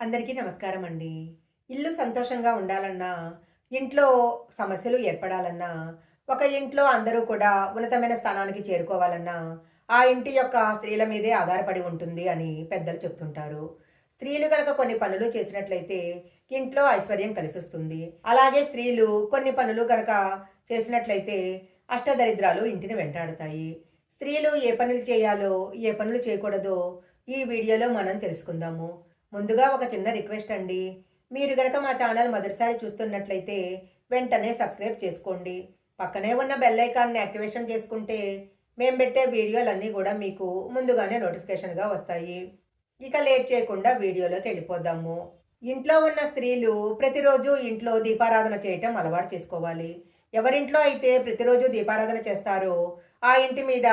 అందరికీ నమస్కారం అండి ఇల్లు సంతోషంగా ఉండాలన్నా ఇంట్లో సమస్యలు ఏర్పడాలన్నా ఒక ఇంట్లో అందరూ కూడా ఉన్నతమైన స్థానానికి చేరుకోవాలన్నా ఆ ఇంటి యొక్క స్త్రీల మీదే ఆధారపడి ఉంటుంది అని పెద్దలు చెప్తుంటారు. స్త్రీలు కనుక కొన్ని పనులు చేసినట్లయితే ఇంట్లో ఐశ్వర్యం కలిసొస్తుంది. అలాగే స్త్రీలు కొన్ని పనులు కనుక చేసినట్లయితే అష్టదరిద్రాలు ఇంటిని వెంటాడుతాయి. స్త్రీలు ఏ పనులు చేయాలో ఏ పనులు చేయకూడదో ఈ వీడియోలో మనం తెలుసుకుందాము. ముందుగా ఒక చిన్న రిక్వెస్ట్ అండి. మీరు గనక మా ఛానల్ మొదటిసారి చూస్తున్నట్లయితే వెంటనే సబ్స్క్రైబ్ చేసుకోండి. పక్కనే ఉన్న బెల్ ఐకాన్ని యాక్టివేషన్ చేసుకుంటే మేము పెట్టే వీడియోలన్నీ కూడా మీకు ముందుగానే నోటిఫికేషన్గా వస్తాయి. ఇక లేట్ చేయకుండా వీడియోలోకి వెళ్ళిపోదాము. ఇంట్లో ఉన్న స్త్రీలు ప్రతిరోజు ఇంట్లో దీపారాధన చేయటం అలవాటు చేసుకోవాలి. ఎవరింట్లో అయితే ప్రతిరోజు దీపారాధన చేస్తారో ఆ ఇంటి మీద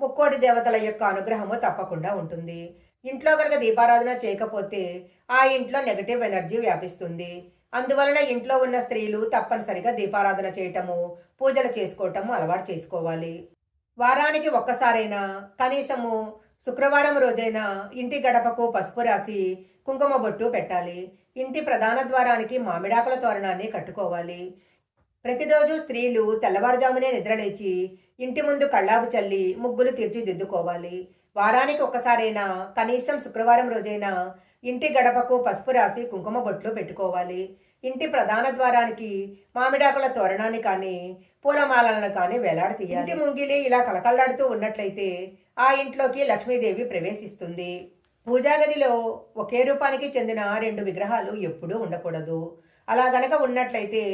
ముక్కోటి దేవతల యొక్క అనుగ్రహము తప్పకుండా ఉంటుంది. ఇంట్లో కనుక దీపారాధన చేయకపోతే ఆ ఇంట్లో నెగటివ్ ఎనర్జీ వ్యాపిస్తుంది. అందువలన ఇంట్లో ఉన్న స్త్రీలు తప్పనిసరిగా దీపారాధన చేయటము పూజలు చేసుకోవటము అలవాటు చేసుకోవాలి. వారానికి ఒక్కసారైనా కనీసము శుక్రవారం రోజైనా ఇంటి గడపకు పసుపు రాసి కుంకుమ బొట్టు పెట్టాలి. ఇంటి ప్రధాన ద్వారానికి మామిడాకుల తోరణాన్ని కట్టుకోవాలి. ప్రతిరోజు స్త్రీలు తెల్లవారుజామునే నిద్రలేచి ఇంటి ముందు కళ్ళాపు చల్లి ముగ్గులు తీర్చిదిద్దుకోవాలి. వారానికి ఒక్కసారైనా కనీసం శుక్రవారం రోజైనా ఇంటి గడపకు పసుపు రాసి కుంకుమ బొట్లు పెట్టుకోవాలి. ఇంటి ప్రధాన ద్వారానికి మామిడాకుల తోరణాన్ని కానీ పూలమాలలను కానీ వేలాడతీయాలి. ఇంటి ముంగిలి ఇలా కలకల్లాడుతూ ఉన్నట్లయితే ఆ ఇంట్లోకి లక్ష్మీదేవి ప్రవేశిస్తుంది. పూజాగదిలో ఒకే రూపానికి చెందిన రెండు విగ్రహాలు ఎప్పుడూ ఉండకూడదు. అలా గనక ఉన్నట్లయితే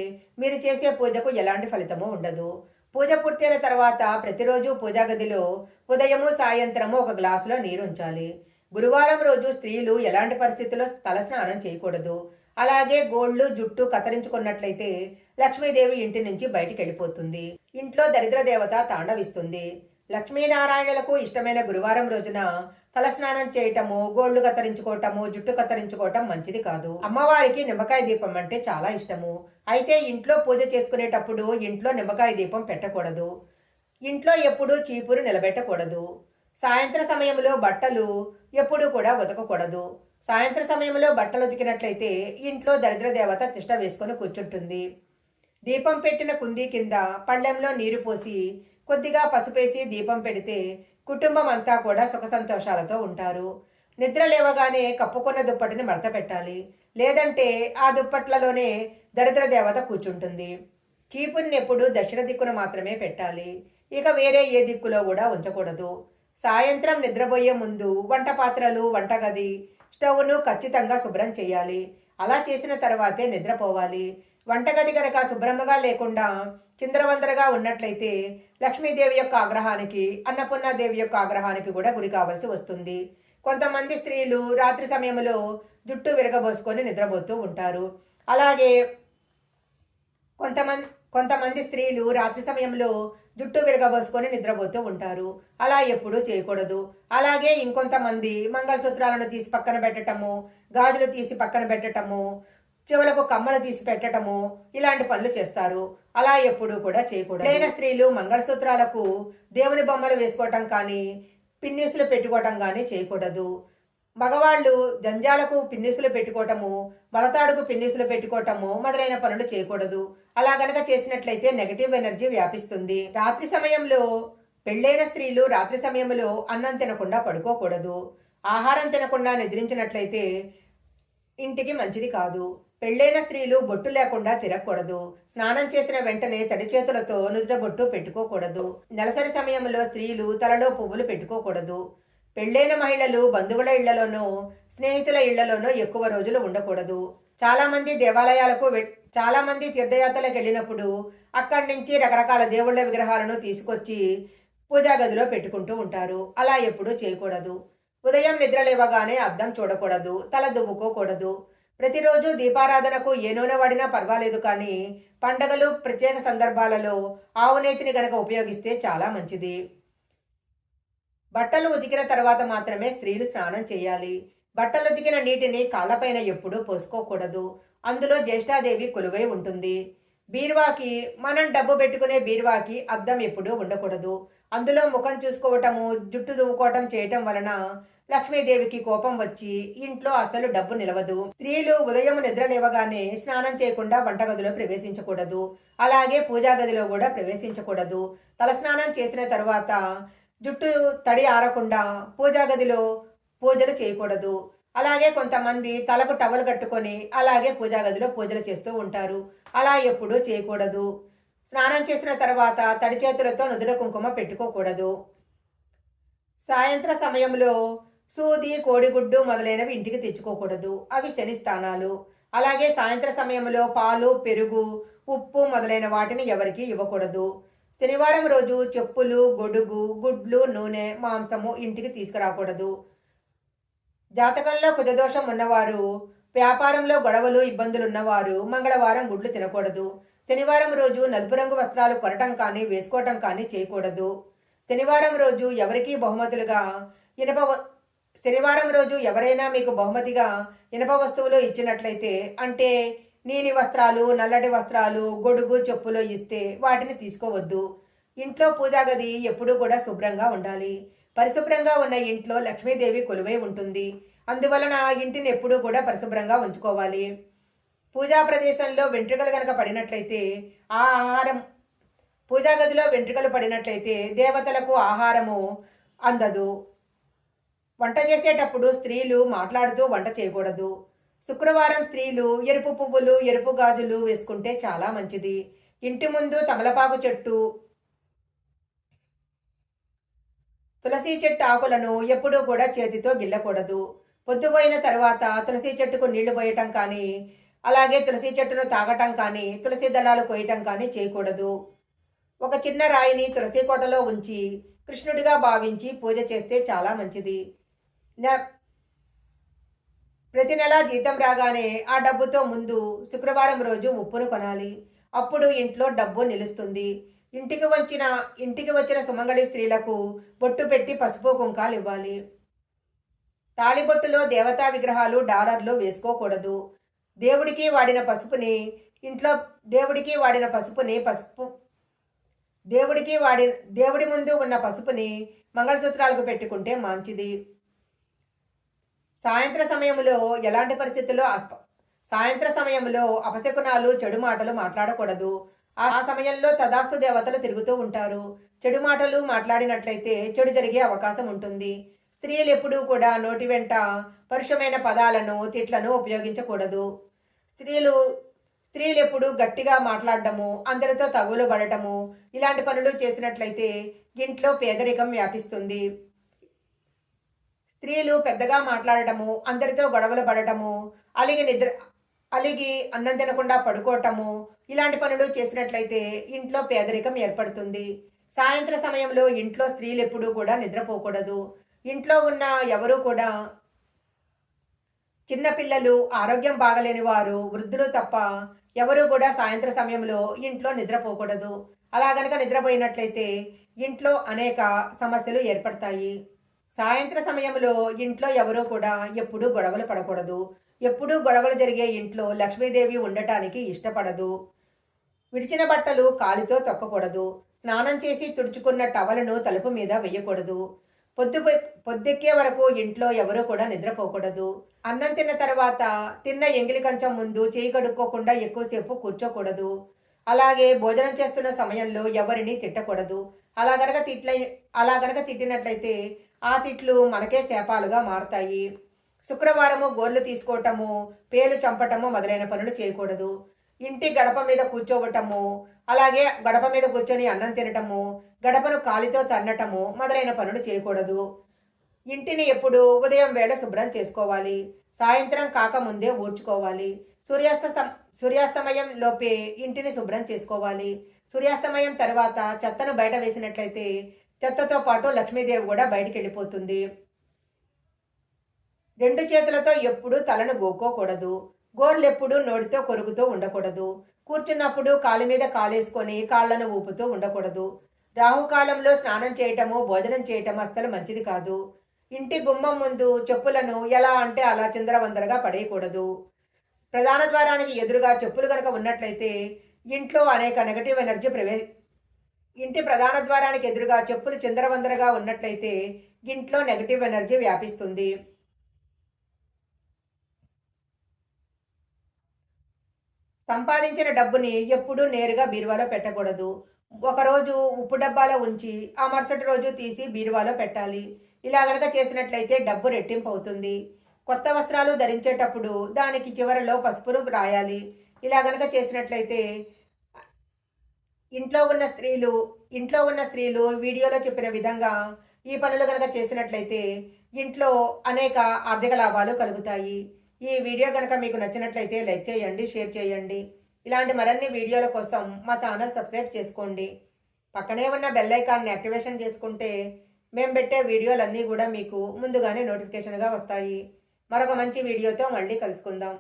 మీరు చేసే పూజకు ఎలాంటి ఫలితము ఉండదు. పూజ పూర్తయిన తర్వాత ప్రతిరోజు పూజా గదిలో ఉదయము సాయంత్రము ఒక గ్లాసులో నీరు ఉంచాలి. గురువారం రోజు స్త్రీలు ఎలాంటి పరిస్థితుల్లో తలస్నానం చేయకూడదు. అలాగే గోళ్ళు జుట్టు కత్తిరించుకున్నట్లయితే లక్ష్మీదేవి ఇంటి నుంచి బయటికి వెళ్ళిపోతుంది. ఇంట్లో దరిద్ర దేవత తాండవిస్తుంది. లక్ష్మీనారాయణలకు ఇష్టమైన గురువారం రోజున తలస్నానం చేయటము గోళ్ళు కత్తిరించుకోవటము జుట్టు కత్తిరించుకోవటం మంచిది కాదు. అమ్మవారికి నిమ్మకాయ దీపం అంటే చాలా ఇష్టము. అయితే ఇంట్లో పూజ చేసుకునేటప్పుడు ఇంట్లో నిమ్మకాయ దీపం పెట్టకూడదు. ఇంట్లో ఎప్పుడూ చీపురు నిలబెట్టకూడదు. సాయంత్ర సమయంలో బట్టలు ఎప్పుడూ కూడా ఉతకకూడదు. సాయంత్ర సమయంలో బట్టలు ఉతికినట్లయితే ఇంట్లో దరిద్ర దేవత తిష్ట వేసుకొని కూర్చుంటుంది. దీపం పెట్టిన కుందీ కింద పళ్ళెంలో నీరు పోసి కొద్దిగా పసుపేసి దీపం పెడితే కుటుంబం అంతా కూడా సుఖ సంతోషాలతో ఉంటారు. నిద్ర లేవగానే కప్పుకున్న దుప్పటిని మడత పెట్టాలి. లేదంటే ఆ దుప్పట్లలోనే దరిద్ర దేవత కూర్చుంటుంది. చీపుని ఎప్పుడు దక్షిణ దిక్కున మాత్రమే పెట్టాలి. ఇక వేరే ఏ దిక్కులో కూడా ఉంచకూడదు. సాయంత్రం నిద్రపోయే ముందు వంట పాత్రలు వంటగది స్టవ్ను ఖచ్చితంగా శుభ్రం చేయాలి. అలా చేసిన తర్వాతే నిద్రపోవాలి. వంటగది కనుక శుభ్రంగా లేకుండా చిందరవందరగా ఉన్నట్లయితే లక్ష్మీదేవి యొక్క ఆగ్రహానికి అన్నపూర్ణాదేవి యొక్క ఆగ్రహానికి కూడా గురి కావాల్సి వస్తుంది. కొంతమంది స్త్రీలు రాత్రి సమయంలో జుట్టు విరగబోసుకొని నిద్రపోతూ ఉంటారు. అలాగే కొంతమంది కొంతమంది స్త్రీలు రాత్రి సమయంలో జుట్టు విరగబోసుకొని నిద్రపోతూ ఉంటారు. అలా ఎప్పుడూ చేయకూడదు. అలాగే ఇంకొంతమంది మంగళసూత్రాలను తీసి పక్కన పెట్టటము గాజులు తీసి పక్కన పెట్టటము చెవులకు కమ్మలు తీసి పెట్టటము ఇలాంటి పనులు చేస్తారు. అలా ఎప్పుడూ కూడా చేయకూడదు. లేని స్త్రీలు మంగళసూత్రాలకు దేవుని బొమ్మలు వేసుకోవటం కానీ పిన్నిసులు పెట్టుకోవటం కానీ చేయకూడదు. మగవాళ్ళు జంజాలకు పిన్నిసులు పెట్టుకోవటము మలతాడుకు పిన్నిసులు పెట్టుకోవటము మొదలైన పనులు చేయకూడదు. అలా గనక చేసినట్లయితే నెగటివ్ ఎనర్జీ వ్యాపిస్తుంది. రాత్రి సమయంలో పెళ్ళైన స్త్రీలు రాత్రి సమయంలో అన్నం తినకుండా పడుకోకూడదు. ఆహారం తినకుండా నిద్రించినట్లయితే ఇంటికి మంచిది కాదు. పెళ్ళైన స్త్రీలు బొట్టు లేకుండా తిరగకూడదు. స్నానం చేసిన వెంటనే తడి చేతులతో నుదుట బొట్టు పెట్టుకోకూడదు. నెలసరి సమయంలో స్త్రీలు తలలో పువ్వులు పెట్టుకోకూడదు. పెళ్ళైన మహిళలు బంధువుల ఇళ్ళలోనూ స్నేహితుల ఇళ్ళలోనూ ఎక్కువ రోజులు ఉండకూడదు. చాలామంది దేవాలయాలకు వె- తీర్థయాత్రలకు వెళ్ళినప్పుడు అక్కడి నుంచి రకరకాల దేవుళ్ళ విగ్రహాలను తీసుకొచ్చి పూజా గదిలో పెట్టుకుంటూ ఉంటారు. అలా ఎప్పుడూ చేయకూడదు. ఉదయం నిద్ర లేవగానే అద్దం చూడకూడదు. తల దువ్వుకోకూడదు. ప్రతిరోజు దీపారాధనకు ఏ నూనె వాడినా పర్వాలేదు కానీ పండగలు ప్రత్యేక సందర్భాలలో ఆవు నేతిని గనక ఉపయోగిస్తే చాలా మంచిది. బట్టలు ఉతికిన తర్వాత మాత్రమే స్త్రీలు స్నానం చేయాలి. బట్టలు ఉతికిన నీటిని కాళ్ళపైన ఎప్పుడూ పోసుకోకూడదు. అందులో జ్యేష్ఠాదేవి కొలువై ఉంటుంది. బీరువాకి మనం డబ్బు పెట్టుకునే బీరువాకి అద్దం ఎప్పుడూ ఉండకూడదు. అందులో ముఖం చూసుకోవటము జుట్టు దువ్వుకోవటం చేయటం వలన లక్ష్మీదేవికి కోపం వచ్చి ఇంట్లో అసలు డబ్బు నిలవదు. స్త్రీలు ఉదయం నిద్రనివ్వగానే స్నానం చేయకుండా వంటగదిలో ప్రవేశించకూడదు. అలాగే పూజా గదిలో కూడా ప్రవేశించకూడదు. తలస్నానం చేసిన తర్వాత జుట్టు తడి ఆరకుండా పూజా గదిలో పూజలు చేయకూడదు. అలాగే కొంతమంది తలకు టవల్ కట్టుకొని అలాగే పూజా గదిలో పూజలు చేస్తూ ఉంటారు. అలా ఎప్పుడూ చేయకూడదు. స్నానం చేసిన తర్వాత తడి చేతులతో నుదుట కుంకుమ పెట్టుకోకూడదు. సాయంత్ర సమయంలో సూది కోడిగుడ్డు మొదలైనవి ఇంటికి తెచ్చుకోకూడదు. అవి శని స్థానాలు. అలాగే సాయంత్ర సమయంలో పాలు పెరుగు ఉప్పు మొదలైన వాటిని ఎవరికీ ఇవ్వకూడదు. శనివారం రోజు చెప్పులు గొడుగు గుడ్లు నూనె మాంసము ఇంటికి తీసుకురాకూడదు. జాతకంలో కుజదోషం ఉన్నవారు వ్యాపారంలో గొడవలు ఇబ్బందులు ఉన్నవారు మంగళవారం గుడ్లు తినకూడదు. శనివారం రోజు నలుపు రంగు వస్త్రాలు కొనటం కానీ వేసుకోవటం కానీ చేయకూడదు. శనివారం రోజు ఎవరికీ బహుమతులుగా ఇనప వ- శనివారం రోజు ఎవరైనా మీకు బహుమతిగా ఇనప వస్తువులు ఇచ్చినట్లయితే అంటే నీలి వస్త్రాలు నల్లటి వస్త్రాలు గొడుగు చెప్పులు ఇస్తే వాటిని తీసుకోవద్దు. ఇంట్లో పూజా గది ఎప్పుడూ కూడా శుభ్రంగా ఉండాలి. పరిశుభ్రంగా ఉన్న ఇంట్లో లక్ష్మీదేవి కొలువై ఉంటుంది. అందువలన ఇంటిని ఎప్పుడూ కూడా పరిశుభ్రంగా ఉంచుకోవాలి. పూజా ప్రదేశంలో వెంట్రుకలు కనుక పడినట్లయితే ఆ ఆహారం పూజా గదిలో వెంట్రుకలు పడినట్లయితే దేవతలకు ఆహారము అందదు. వంట చేసేటప్పుడు స్త్రీలు మాట్లాడుతూ వంట చేయకూడదు. శుక్రవారం స్త్రీలు ఎరుపు పువ్వులు ఎరుపు గాజులు వేసుకుంటే చాలా మంచిది. ఇంటి ముందు తమలపాకు చెట్టు తులసి చెట్టు ఆకులను ఎప్పుడూ కూడా చేతితో గిల్లకూడదు. పొద్దుపోయిన తర్వాత తులసి చెట్టుకు నీళ్ళు పోయటం కానీ అలాగే తులసి చెట్టును తాగటం కానీ తులసి దళాలు కోయటం కానీ చేయకూడదు. ఒక చిన్న రాయిని తులసి కోటలో ఉంచి కృష్ణుడిగా భావించి పూజ చేస్తే చాలా మంచిది. ప్రతి నెల జీతం రాగానే ఆ డబ్బుతో ముందు శుక్రవారం రోజు ఉప్పును కొనాలి. అప్పుడు ఇంట్లో డబ్బు నిలుస్తుంది. ఇంటికి వచ్చిన ఇంటికి వచ్చిన సుమంగళి స్త్రీలకు బొట్టు పెట్టి పసుపు కుంకాలు ఇవ్వాలి. తాళిబొట్టులో దేవతా విగ్రహాలు డాలర్లు వేసుకోకూడదు. దేవుడికి వాడిన పసుపుని ఇంట్లో దేవుడికి వాడిన పసుపుని పసుపు దేవుడికి వాడి దేవుడి ముందు ఉన్న పసుపుని మంగళసూత్రాలకు పెట్టుకుంటే మంచిది. సాయంత్ర సమయంలో ఎలాంటి పరిస్థితుల్లో అస్ప సాయంత్ర సమయంలో అపశకునాలు చెడు మాటలు మాట్లాడకూడదు. ఆ ఆ సమయంలో తదాస్తు దేవతలు తిరుగుతూ ఉంటారు. చెడు మాటలు మాట్లాడినట్లయితే చెడు జరిగే అవకాశం ఉంటుంది. స్త్రీలు ఎప్పుడూ కూడా నోటి వెంట పరుషమైన పదాలను తిట్లను ఉపయోగించకూడదు. స్త్రీలు స్త్రీలు ఎప్పుడు గట్టిగా మాట్లాడటము అందరితో తగులు పడటము ఇలాంటి పనులు చేసినట్లయితే ఇంట్లో పేదరికం వ్యాపిస్తుంది. స్త్రీలు పెద్దగా మాట్లాడటము అందరితో గొడవలు పడటము అలిగి నిద్ర అలిగి అన్నం తినకుండా పడుకోవటము ఇలాంటి పనులు చేసినట్లయితే ఇంట్లో పేదరికం ఏర్పడుతుంది. సాయంత్ర సమయంలో ఇంట్లో స్త్రీలు ఎప్పుడూ కూడా నిద్రపోకూడదు. ఇంట్లో ఉన్న ఎవరూ కూడా చిన్నపిల్లలు ఆరోగ్యం బాగలేని వారు వృద్ధులు తప్ప ఎవరు కూడా సాయంత్ర సమయంలో ఇంట్లో నిద్రపోకూడదు. అలా గనక నిద్రపోయినట్లయితే ఇంట్లో అనేక సమస్యలు ఏర్పడతాయి. సాయంత్ర సమయంలో ఇంట్లో ఎవరూ కూడా ఎప్పుడూ గొడవలు పడకూడదు. ఎప్పుడూ గొడవలు జరిగే ఇంట్లో లక్ష్మీదేవి ఉండటానికి ఇష్టపడదు. విడిచిన బట్టలు కాలితో తొక్కకూడదు. స్నానం చేసి తుడుచుకున్న టవలను తలుపు మీద వేయకూడదు. పొద్దు పొద్దెక్కే వరకు ఇంట్లో ఎవరూ కూడా నిద్రపోకూడదు. అన్నం తిన్న తర్వాత తిన్న ఎంగిలి కంచం ముందు చేయి కడుక్కోకుండా ఎక్కువసేపు కూర్చోకూడదు. అలాగే భోజనం చేస్తున్న సమయంలో ఎవరిని తిట్టకూడదు. అలా గనక తిట్ల అలా గనక తిట్టినట్లయితే ఆ తిట్లు మనకే శాపాలుగా మారుతాయి. శుక్రవారము గోర్లు తీసుకోవటము పేలు చంపటము మొదలైన పనులు చేయకూడదు. ఇంటి గడప మీద కూర్చోవటము అలాగే గడప మీద కూర్చొని అన్నం తినటము గడపను కాలితో తన్నటము మొదలైన పనులు చేయకూడదు. ఇంటిని ఎప్పుడు ఉదయం వేళ శుభ్రం చేసుకోవాలి. సాయంత్రం కాకముందే ఊడ్చుకోవాలి. సూర్యాస్త సూర్యాస్తమయం లోపే ఇంటిని శుభ్రం చేసుకోవాలి. సూర్యాస్తమయం తర్వాత చెత్తను బయట వేసినట్లయితే చెత్తతో పాటు లక్ష్మీదేవి కూడా బయటికి వెళ్ళిపోతుంది. రెండు చేతులతో ఎప్పుడూ తలను గోక్కోకూడదు. గోర్లు ఎప్పుడూ నోటితో కొరుకుతూ ఉండకూడదు. కూర్చున్నప్పుడు కాలు మీద కాలేసుకొని కాళ్ళను ఊపుతూ ఉండకూడదు. రాహుకాలంలో స్నానం చేయటము భోజనం చేయటం అస్సలు మంచిది కాదు. ఇంటి గుమ్మం ముందు చెప్పులను ఎలా అంటే అలా చిందరవందరగా పడేయకూడదు. ప్రధాన ద్వారానికి ఎదురుగా చెప్పులు కనుక ఉన్నట్లయితే ఇంట్లో అనేక నెగటివ్ ఎనర్జీ ప్రవే ఇంటి ప్రధాన ద్వారానికి ఎదురుగా చెప్పులు చిందరవందరగా ఉన్నట్లయితే ఇంట్లో నెగటివ్ ఎనర్జీ వ్యాపిస్తుంది. సంపాదించిన డబ్బుని ఎప్పుడూ నేరుగా బీరువాలో పెట్టకూడదు. ఒకరోజు ఉప్పు డబ్బాలో ఉంచి ఆ మరుసటి రోజు తీసి బీరువాలో పెట్టాలి. ఇలా గనక చేసినట్లయితే డబ్బు రెట్టింపు అవుతుంది కొత్త వస్త్రాలు ధరించేటప్పుడు దానికి చివరలో పసుపును రాయాలి. ఇలా గనక చేసినట్లయితే ఇంట్లో ఉన్న స్త్రీలు ఇంట్లో ఉన్న స్త్రీలు వీడియోలో చెప్పిన విధంగా ఈ పనులు కనుక చేసినట్లయితే ఇంట్లో అనేక ఆర్థిక లాభాలు కలుగుతాయి. ఈ వీడియో కనుక మీకు నచ్చినట్లయితే లైక్ చేయండి షేర్ చేయండి. ఇలాంటి మరిన్ని వీడియోల కోసం మా ఛానల్ సబ్స్క్రైబ్ చేసుకోండి. పక్కనే ఉన్న బెల్ ఐకాన్ని యాక్టివేషన్ చేసుకుంటే మేము పెట్టే వీడియోలన్నీ కూడా మీకు ముందుగానే నోటిఫికేషన్గా వస్తాయి. మరొక మంచి వీడియోతో మళ్ళీ కలుసుకుందాం.